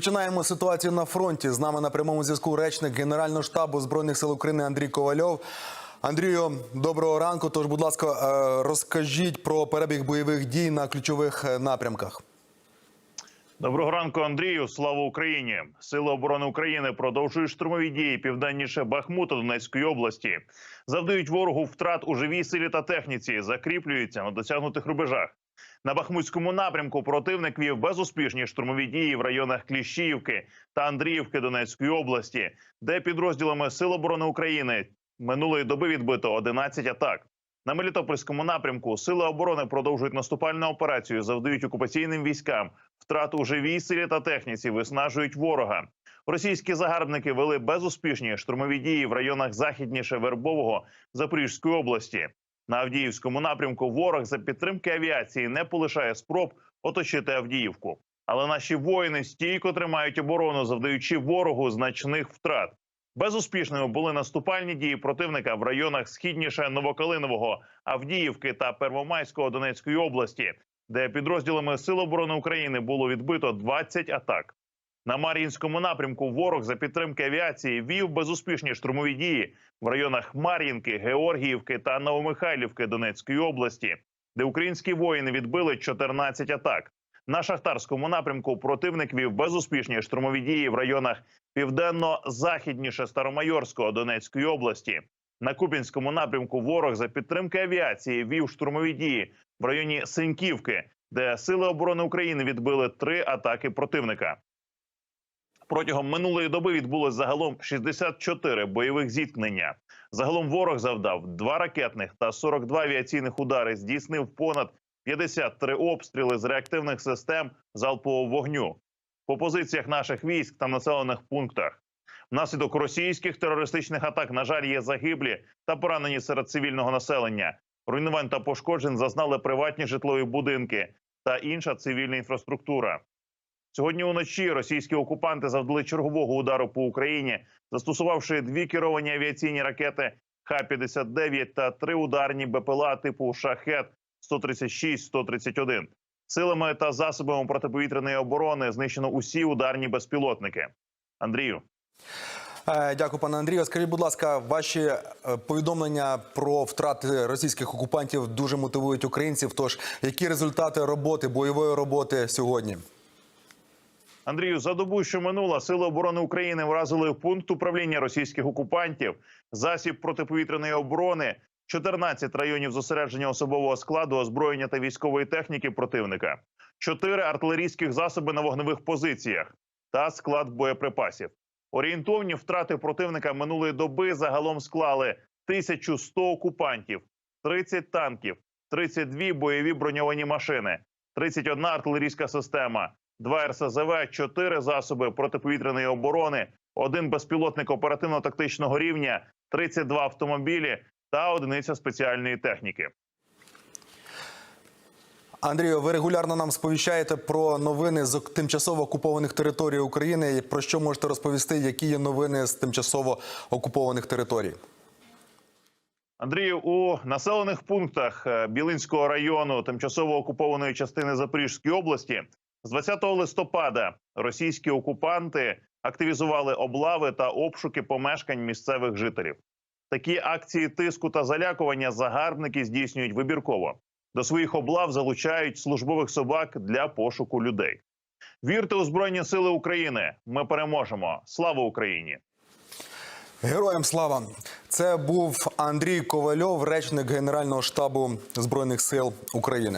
Розпочинаємо ситуацію на фронті. З нами на прямому зв'язку речник Генерального штабу збройних сил України Андрій Ковальов. Андрію, доброго ранку. Тож, будь ласка, е, розкажіть про перебіг бойових дій на ключових е, напрямках. Доброго ранку, Андрію. Слава Україні! Сили оборони України продовжують штурмові дії південніше Бахмута Донецької області. Завдають ворогу втрат у живій силі та техніці, закріплюються на досягнутих рубежах. На Бахмутському напрямку противник вів безуспішні штурмові дії в районах Кліщіївки та Андріївки Донецької області, де підрозділами Сил оборони України минулої доби відбито 11 атак. На Мелітопольському напрямку сили оборони продовжують наступальну операцію, завдають окупаційним військам втрат у живій силі та техніці, виснажують ворога. Російські загарбники вели безуспішні штурмові дії в районах західніше Вербового Запорізької області. На Авдіївському напрямку ворог за підтримки авіації не полишає спроб оточити Авдіївку. Але наші воїни стійко тримають оборону, завдаючи ворогу значних втрат. Безуспішними були наступальні дії противника в районах східніше Новокалинового, Авдіївки та Первомайського Донецької області, де підрозділами Сил оборони України було відбито 20 атак. На Мар'їнському напрямку ворог за підтримки авіації вів безуспішні штурмові дії в районах Мар'їнки, Георгіївки та Новомихайлівки Донецької області, де українські воїни відбили 14 атак. На шахтарському напрямку противник вів безуспішні штурмові дії в районах південно-західніше Старомайорського Донецької області. На Купінському напрямку ворог за підтримки авіації вів штурмові дії в районі Синьківки, де сили оборони України відбили три атаки противника. Протягом минулої доби відбулось загалом 64 бойових зіткнення. Загалом ворог завдав два ракетних та 42 авіаційних удари, здійснив понад 53 обстріли з реактивних систем залпового вогню по позиціях наших військ та населених пунктах. Внаслідок російських терористичних атак, на жаль, є загиблі та поранені серед цивільного населення. Руйнувань та пошкоджень зазнали приватні житлові будинки та інша цивільна інфраструктура. Сьогодні уночі російські окупанти завдали чергового удару по Україні, застосувавши дві керовані авіаційні ракети Х-59 та три ударні БПЛА типу Шахет 136-131. Силами та засобами протиповітряної оборони знищено усі ударні безпілотники. Андрію. Е, Дякую, пане Андрію. Скажіть, будь ласка, ваші е, повідомлення про втрати російських окупантів дуже мотивують українців. Тож, які результати роботи, бойової роботи сьогодні? Андрію, за добу, що минула, сили оборони України вразили пункт управління російських окупантів, засіб протиповітряної оборони, 14 районів зосередження особового складу, озброєння та військової техніки противника, 4 артилерійських засоби на вогневих позиціях та склад боєприпасів. Орієнтовні втрати противника минулої доби загалом склали 1100 окупантів, 30 танків, 32 бойові броньовані машини, 31 артилерійська система, 2 РСЗВ, 4 засоби протиповітряної оборони, один безпілотник оперативно-тактичного рівня, 32 автомобілі та одиниця спеціальної техніки. Андрію, ви регулярно нам сповіщаєте про новини з тимчасово окупованих територій України. Про що можете розповісти? Які є новини з тимчасово окупованих територій? Андрію, у населених пунктах е, Білинського району тимчасово окупованої частини Запорізької області з 20 листопада російські окупанти активізували облави та обшуки помешкань місцевих жителів. Такі акції тиску та залякування загарбники здійснюють вибірково. До своїх облав залучають службових собак для пошуку людей. Вірте у Збройні Сили України! Ми переможемо! Слава Україні! Героям слава! Це був Андрій Ковальов, речник Генерального штабу збройних сил України.